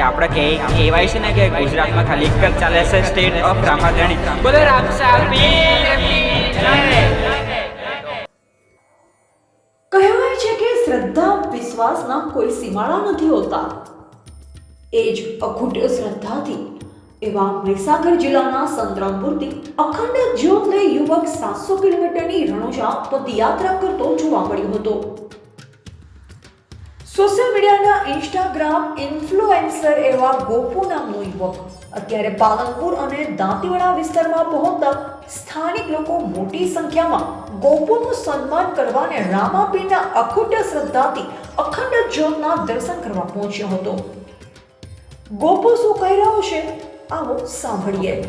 આપણે કે કહેવાય છે ને કે ગુજરાતમાં ખાલી એક જ ચાલે છે સ્ટેટ ઓફ રામાધણી બોલો કહેવાય છે કે શ્રદ્ધા, વિશ્વાસના કોઈ સીમાડા નથી હોતા. એ જ અખૂટ શ્રદ્ધાથી એવા મહીસાગર જિલ્લાના સંતરામપુરથી અખંડ જ્યોત યુવક સાતસો કિલોમીટરની રણુજા પદયાત્રા કરતો જોવા મળ્યો હતો. સોશિયલ મીડિયાના ઇન્સ્ટાગ્રામ ઇન્ફ્લુએન્સર એવા ગોપુ નામનો યુવક અત્યારે પાલનપુર અને દાંતીવાડા વિસ્તારમાં પહોંચતા સ્થાનિક લોકો મોટી સંખ્યામાં ગોપુનું સન્માન કરવા અને રામાપીરના અખૂટ શ્રદ્ધાથી અખંડ જ્યોતના દર્શન કરવા પહોંચ્યો હતો. ગોપુ શું કહી રહ્યો છે? આવો સાંભળીએ.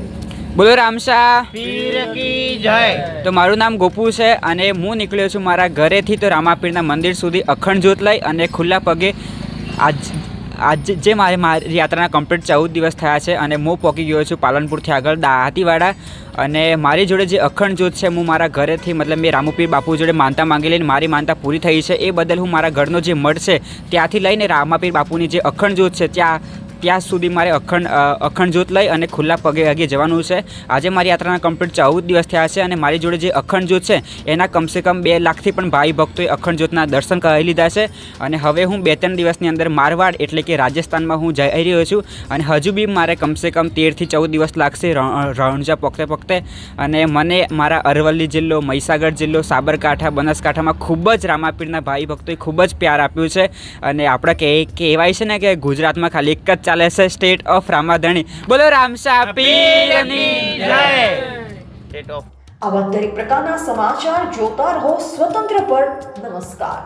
બોલો રામશા જય. તો મારું નામ ગોપુ છે અને હું નીકળ્યો છું મારા ઘરેથી તો રામાપીરના મંદિર સુધી અખંડ જ્યોત લઈ અને ખુલ્લા પગે આજ આજ જે મારી મારી યાત્રાના કમ્પ્લીટ ચૌદ દિવસ થયા છે અને હું પહોંચી ગયો છું પાલનપુરથી આગળ દાહાતીવાડા. અને મારી જોડે જે અખંડ જ્યોત છે, હું મારા ઘરેથી મતલબ મેં રામુપીર બાપુ જોડે માનતા માંગી લઈને મારી માનતા પૂરી થઈ છે. એ બદલ હું મારા ઘરનો જે મઠ છે, ત્યાંથી લઈને રામાપીર બાપુની જે અખંડ જ્યોત છે, ત્યાં ત્યાં સુધી મારે અખંડ અખંડ જ્યોત લઈ અને ખુલ્લા પગે આગે જવાનું છે. આજે મારી યાત્રાના કમ્પ્લીટ ચૌદ દિવસ થયા છે અને મારી જોડે જે અખંડ જ્યોત છે, એના કમસે કમ બે લાખથી પણ ભાઈ ભક્તોએ અખંડ જ્યોતના દર્શન કરી લીધા છે. અને હવે હું બે ત્રણ દિવસની અંદર મારવાડ એટલે કે રાજસ્થાનમાં હું જઈ રહ્યો છું અને હજુ બી મારે કમસે કમ તેરથી ચૌદ દિવસ લાગશે રણજા પોખતે પખતે. અને મને મારા અરવલ્લી જિલ્લો, મહીસાગર જિલ્લો, સાબરકાંઠા, બનાસકાંઠામાં ખૂબ જ રામાપીરના ભાઈ ભક્તોએ ખૂબ જ પ્યાર આપ્યું છે. અને આપણે કહે કહેવાય છે ને કે ગુજરાતમાં ખાલી એક જ ચાલે છે સ્ટેટ ઓફ રામાધણી. બોલો રામસા પીરની જય. સ્ટેટ ઓફ આવા પ્રકારના સમાચાર જોતા રહો સ્વતંત્ર પર નમસ્કાર.